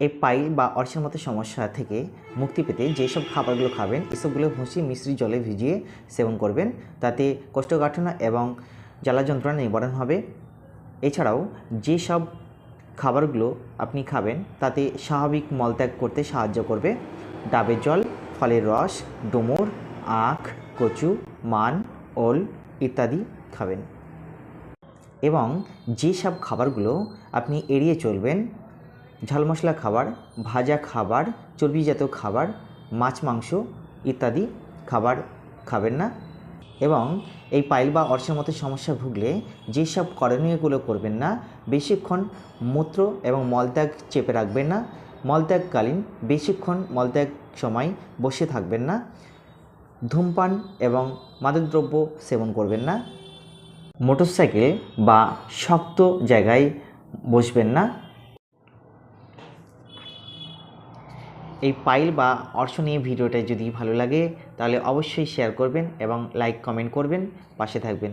এই পাইল বা অর্শের মতো সমস্যা থেকে মুক্তি পেতে যেসব খাবারগুলো খাবেন, এসবগুলো ভুষি মিশ্রি জলে ভিজিয়ে সেবন করবেন। তাতে কোষ্ঠকাঠিন্য এবং জ্বালা যন্ত্রণা নিবারণ হবে। এছাড়াও যেসব খাবারগুলো আপনি খাবেন, তাতে স্বাভাবিক মলত্যাগ করতে সাহায্য করবে। ডাবের জল, ফলের রস, ডুমুর, আখ, কচু, মান, ওল ইত্যাদি খাবেন। এবং যেসব খাবারগুলো আপনি এড়িয়ে চলবেন ঝাল মশলা খাবার, ভাজা খাবার, চর্বিজাত খাবার, মাছ, মাংস ইত্যাদি খাবার খাবেন না। এবং এই পাইল বা অর্শের মতো সমস্যা ভুগলে যেসব করণীয়গুলো করবেন না, বেশিক্ষণ মূত্র এবং মলত্যাগ চেপে রাখবেন না। মলত্যাগকালীন বেশিক্ষণ মলত্যাগ সময় বসে থাকবেন না। ধূমপান এবং মাদকদ্রব্য সেবন করবেন না। মোটরসাইকেল বা শক্ত জায়গায় বসবেন না। এই পাইল বা অর্শ নিয়ে ভিডিওটা যদি ভালো লাগে, তাহলে অবশ্যই শেয়ার করবেন এবং লাইক কমেন্ট করবেন, পাশে থাকবেন।